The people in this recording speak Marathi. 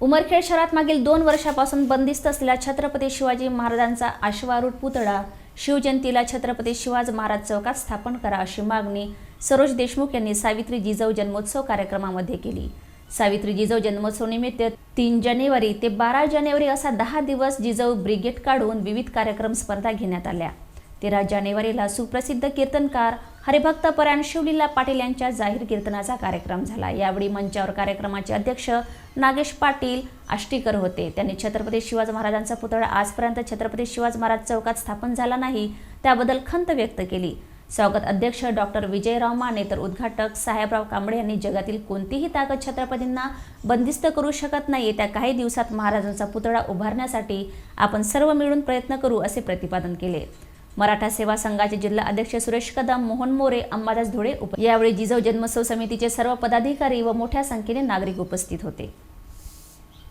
उमरखेड शहरात मागील दोन वर्षापासून बंदिस्त असलेला छत्रपती शिवाजी महाराजांचा अश्वारूढ पुतळा शिवजयंतीला छत्रपती शिवाजी महाराज चौकात स्थापन करा अशी मागणी सरोज देशमुख यांनी सावित्री जिजाऊ जन्मोत्सव कार्यक्रमामध्ये केली. सावित्री जिजाऊ जन्मोत्सव निमित्त तीन जानेवारी ते बारा जानेवारी असा दहा दिवस जिजाऊ ब्रिगेड काढून विविध कार्यक्रम स्पर्धा घेण्यात आल्या. तेरा जानेवारीला सुप्रसिद्ध कीर्तनकार हरिभक्त परायण शिवलीला पाटील यांच्या जाहीर कीर्तनाचा कार्यक्रम झाला. यावेळी मंचावर कार्यक्रमाचे अध्यक्ष नागेश पाटील आष्टीकर होते. त्यांनी छत्रपती शिवाजी महाराजांचा पुतळा आजपर्यंत छत्रपती शिवाजी महाराज चौकात स्थापन झाला नाही त्याबद्दल खंत व्यक्त केली. स्वागत अध्यक्ष डॉक्टर विजयराव माने तर उद्घाटक साहेबराव कांबळे यांनी जगातील कोणतीही ताकद छत्रपतींना बंदिस्त करू शकत नाही येत्या काही दिवसात महाराजांचा पुतळा उभारण्यासाठी आपण सर्व मिळून प्रयत्न करू असे प्रतिपादन केले. मराठा सेवा संघाचे जिल्हा अध्यक्ष सुरेश कदम मोहन मोरे अंबादास धुळे उप यावेळी जिजाऊ जन्मोत्सव समितीचे सर्व पदाधिकारी व मोठ्या संख्येने नागरिक उपस्थित होते.